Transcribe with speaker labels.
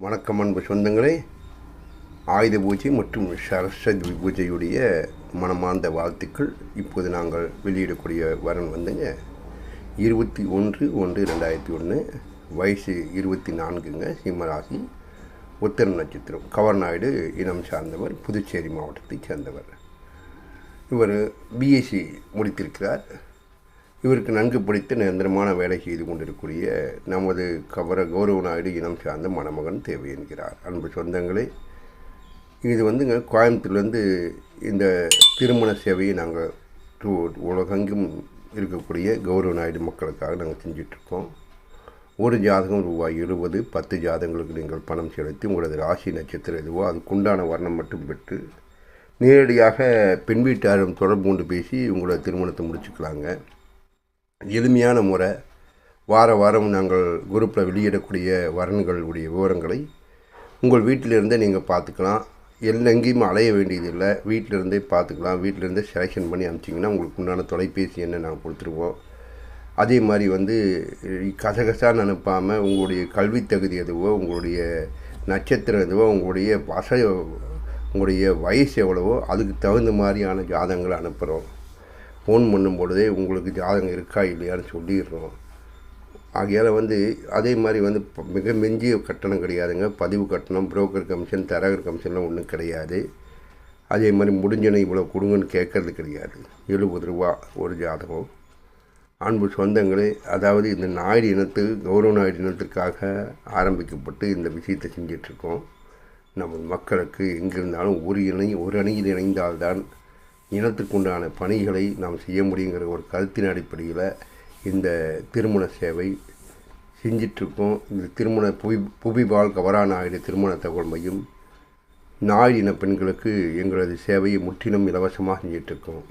Speaker 1: வணக்கம் அன்பு சொந்தங்களே. ஆயுத பூஜை மற்றும் சரஸ்வதி பூஜையுடைய மனமார்ந்த வாழ்த்துக்கள். இப்போது நாங்கள் வெளியிடக்கூடிய வரன் வந்துங்க. இருபத்தி ஒன்று ஒன்று ரெண்டாயிரத்தி ஒன்று. வயசு இருபத்தி நான்குங்க சிம்மராசி. உத்தர நட்சத்திரம். கவர்நாயுடு இனம் சார்ந்தவர் புதுச்சேரி மாவட்டத்தைச் சேர்ந்தவர். இவர் பிஎஸ்சி முடித்திருக்கிறார். இவருக்கு நன்கு பிடித்த நிரந்தரமான வேலை செய்து கொண்டிருக்கக்கூடிய நமது கவர கௌரவ நாயுடு இனம் சார்ந்த மணமகன் தேவை என்கிறார். அன்பு சொந்தங்களே இது வந்துங்க கோயம்புத்தூர்லேருந்து இந்த திருமண சேவையை நாங்கள் உலகெங்கும் இருக்கக்கூடிய கௌரவ நாயுடு மக்களுக்காக நாங்கள் செஞ்சிட்ருக்கோம். ஒரு ஜாதகம் ரூபாய் எழுபது பத்து ஜாதகங்களுக்கு நீங்கள் பணம் செலுத்தி உங்களது ராசி நட்சத்திரம் எதுவோ அதுக்குண்டான வர்ணம் மட்டும் பெற்று நேரடியாக பெண் வீட்டாரும் தொடர்பு கொண்டு பேசி உங்களோட திருமணத்தை முடிச்சுக்கலாங்க. எளிமையான முறை வார வாரம் நாங்கள் குரூப்பில் வெளியிடக்கூடிய வரன்களுடைய விவரங்களை உங்கள் வீட்டிலிருந்தே நீங்கள் பார்த்துக்கலாம். எல்லெங்கேயும் அலைய வேண்டியதில்லை. வீட்டிலிருந்தே பார்த்துக்கலாம். வீட்டிலிருந்தே செலெக்ஷன் பண்ணி அனுப்பிச்சிங்கன்னா உங்களுக்கு உண்டான தொலைபேசி என்ன நாங்கள் கொடுத்துருவோம். அதே மாதிரி வந்து கசகசான்னு அனுப்பாமல் உங்களுடைய கல்வி தகுதி எதுவோ உங்களுடைய நட்சத்திரம் எதுவோ உங்களுடைய வச உங்களுடைய வயசு எவ்வளவோ அதுக்கு தகுந்த மாதிரியான ஜாதகங்களை அனுப்புகிறோம் ஃபோன் பண்ணும் பொழுதே உங்களுக்கு ஜாதகம் இருக்கா இல்லையான்னு சொல்லிடுறோம். ஆகையால் வந்து அதே மாதிரி வந்து மிக மெஞ்சிய கட்டணம் கிடையாதுங்க. பதிவு கட்டணம் புரோக்கர் கமிஷன் தரகர் கமிஷன்லாம் ஒன்றும் கிடையாது. அதே மாதிரி முடிஞ்சனை இவ்வளோ கொடுங்கன்னு கேட்கறது கிடையாது. எழுபது ரூபா ஒரு ஜாதகம். அன்பு சொந்தங்களே அதாவது இந்த நாயுடு இனத்து கௌரவ நாயுடு இனத்திற்காக ஆரம்பிக்கப்பட்டு இந்த விஷயத்தை செஞ்சிட்ருக்கோம். நம்ம மக்களுக்கு எங்கிருந்தாலும் ஒரு இணை ஒரு அணியில் இணைந்தால்தான் இனத்துக்குண்டான பணிகளை நாம் செய்ய முடியுங்கிற ஒரு கருத்தின் அடிப்படையில் இந்த திருமண சேவை செஞ்சிட்ருக்கோம். இந்த திருமண புவி புவிபால் கவரா நாயுடு திருமண தகவல் மையம் நாயுடு இன பெண்களுக்கு எங்களது சேவையை முற்றிலும் இலவசமாக செஞ்சிட்ருக்கோம்.